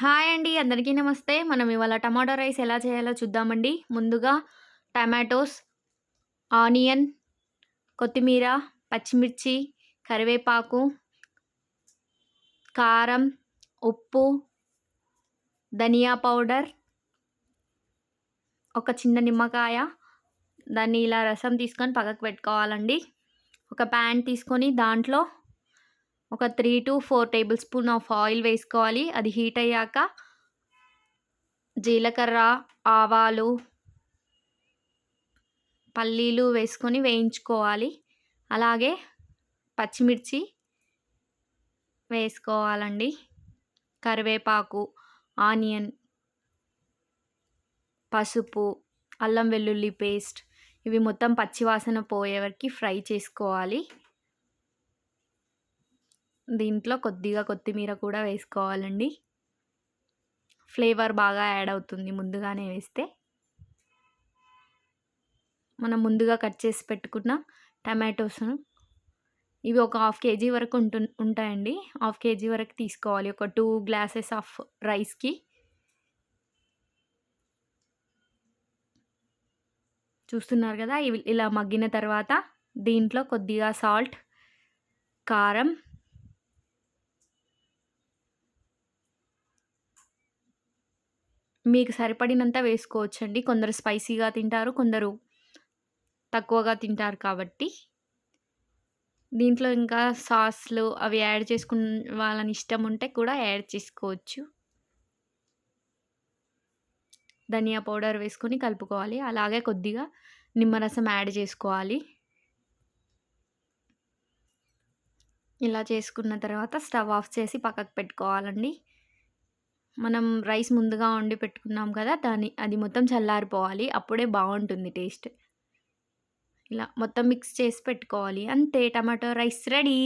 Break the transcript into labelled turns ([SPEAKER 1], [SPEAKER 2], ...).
[SPEAKER 1] Hi అండి. అందరికీ నమస్తే. మనం ఇవాళ టమాటో రైస్ ఎలా చేయాలో చూద్దామండి. ముందుగా టమాటోస్, ఆనియన్, కొత్తిమీర, పచ్చిమిర్చి, కరివేపాకు, కారం, ఉప్పు, ధనియా పౌడర్, ఒక చిన్న నిమ్మకాయ, దాన్ని ఇలా రసం తీసుకొని పక్కకు పెట్టుకోవాలండి. ఒక ప్యాన్ తీసుకొని దాంట్లో ఒక three to four tablespoon of oil వేసుకోవాలి. అది హీట్ అయ్యాక జీలకర్ర ఆవాలు పల్లీలు వేసుకొని వేయించుకోవాలి. అలాగే పచ్చిమిర్చి వేసుకోవాలండి. కరివేపాకు ఆనియన్ పసుపు అల్లం వెల్లుల్లి పేస్ట్ ఇవి మొత్తం పచ్చివాసన పోయేవరకు ఫ్రై చేసుకోవాలి. దీంట్లో కొద్దిగా కొత్తిమీర కూడా వేసుకోవాలండి. ఫ్లేవర్ బాగా యాడ్ అవుతుంది ముందుగానే వేస్తే. మనం ముందుగా కట్ చేసి పెట్టుకున్న టమాటోస్ను ఇవి ఒక హాఫ్ కేజీ వరకు ఉంటు ఉంటాయండి. హాఫ్ కేజీ వరకు తీసుకోవాలి. ఒక టూ గ్లాసెస్ ఆఫ్ రైస్కి. చూస్తున్నారు కదా? ఇవి ఇలా మగ్గిన తర్వాత దీంట్లో కొద్దిగా సాల్ట్ కారం మీకు సరిపడినంత వేసుకోవచ్చండి. కొందరు స్పైసీగా తింటారు కొందరు తక్కువగా తింటారు కాబట్టి. దీంట్లో ఇంకా సాస్లు అవి యాడ్ చేసుకున్న వాళ్ళని ఇష్టం ఉంటే కూడా యాడ్ చేసుకోవచ్చు. ధనియా పౌడర్ వేసుకొని కలుపుకోవాలి. అలాగే కొద్దిగా నిమ్మరసం యాడ్ చేసుకోవాలి. ఇలా చేసుకున్న తర్వాత స్టవ్ ఆఫ్ చేసి పక్కకు పెట్టుకోవాలండి. మనం రైస్ ముందుగా వండి పెట్టుకున్నాం కదా దాని అది మొత్తం చల్లారిపోవాలి. అప్పుడే బాగుంటుంది టేస్ట్. ఇలా మొత్తం మిక్స్ చేసి పెట్టుకోవాలి. అంతే టమాటో రైస్ రెడీ.